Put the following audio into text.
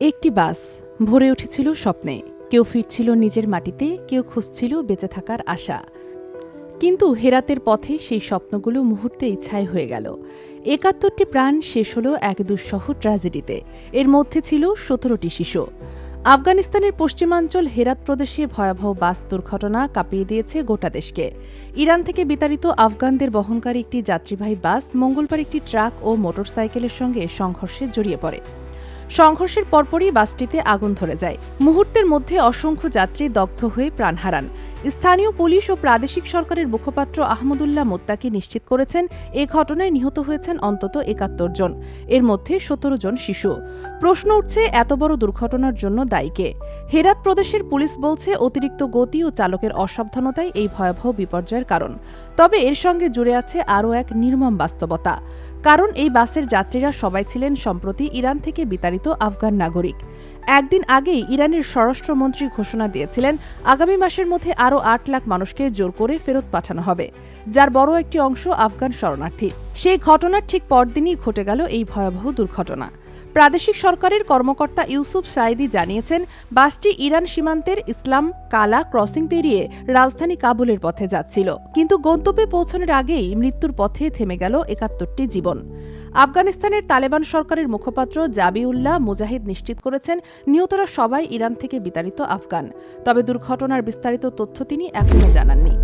একটি বাস ভরে উঠেছিল স্বপ্নে। কেউ ফিরছিল নিজের মাটিতে, কেউ খুঁজছিল বেঁচে থাকার আশা। কিন্তু হেরাতের পথে সেই স্বপ্নগুলো মুহূর্তেই ছাই হয়ে গেল। একাত্তরটি প্রাণ শেষ হলো এক দুঃসহ ট্র্যাজেডিতে। এর মধ্যে ছিল সতেরোটি শিশু। আফগানিস্তানের পশ্চিমাঞ্চল হেরাত প্রদেশে ভয়াবহ বাস দুর্ঘটনা কাঁপিয়ে দিয়েছে গোটা দেশকে। ইরান থেকে বিতাড়িত আফগানদের বহনকারী একটি যাত্রীবাহী বাস মঙ্গলবার একটি ট্রাক ও মোটরসাইকেলের সঙ্গে সংঘর্ষে জড়িয়ে পড়ে। সংঘর্ষের পরপরই বাসটিতে আগুন ধরে যায়। মুহূর্তের মধ্যে অসংখ্য যাত্রী দগ্ধ হয়ে প্রাণ হারান। স্থানীয় পুলিশ ও প্রাদেশিক সরকারের মুখপাত্র আহমদুল্লাহ মোত্তাকি নিশ্চিত করেছেন, এ ঘটনায় নিহত হয়েছেন অন্তত একাত্তর জন। এর মধ্যে সতেরো জন শিশু। প্রশ্ন উঠছে, এত বড় দুর্ঘটনার জন্য দায়ীকে হেরাত প্রদেশের পুলিশ বলছে, অতিরিক্ত গতি ও চালকের অসাবধানতাই এই ভয়াবহ বিপর্যয়ের কারণ। তবে এর সঙ্গে জুড়ে আছে আরও এক নির্মম বাস্তবতা। কারণ এই বাসের যাত্রীরা সবাই ছিলেন সম্প্রতি ইরান থেকে বিতাড়িত আফগান নাগরিক। একদিন আগেই ইরানের স্বরাষ্ট্রমন্ত্রী ঘোষণা দিয়েছিলেন, আগামী মাসের মধ্যে আরও আট লাখ মানুষকে জোর করে ফেরত পাঠানো হবে, যার বড় একটি অংশ আফগান শরণার্থী। সেই ঘটনার ঠিক পরদিনই ঘটে গেল এই ভয়াবহ দুর্ঘটনা। প্রাদেশিক সরকারের কর্মকর্তা ইউসুফ সাইদি জানিয়েছেন, বাসটি ইরান সীমান্তের ইসলাম কালা ক্রসিং পেরিয়ে রাজধানী কাবুলের পথে যাচ্ছিল। কিন্তু গন্তব্যে পৌঁছানোর আগেই মৃত্যুর পথে থেমে গেল একাত্তরটি জীবন। আফগানিস্তানের তালেবান সরকারের মুখপাত্র জাবিউল্লাহ মুজাহিদ নিশ্চিত করেছেন, নিহতরা সবাই ইরান থেকে বিতাড়িত আফগান। তবে দুর্ঘটনার বিস্তারিত তথ্য তিনি এখনও জানাননি।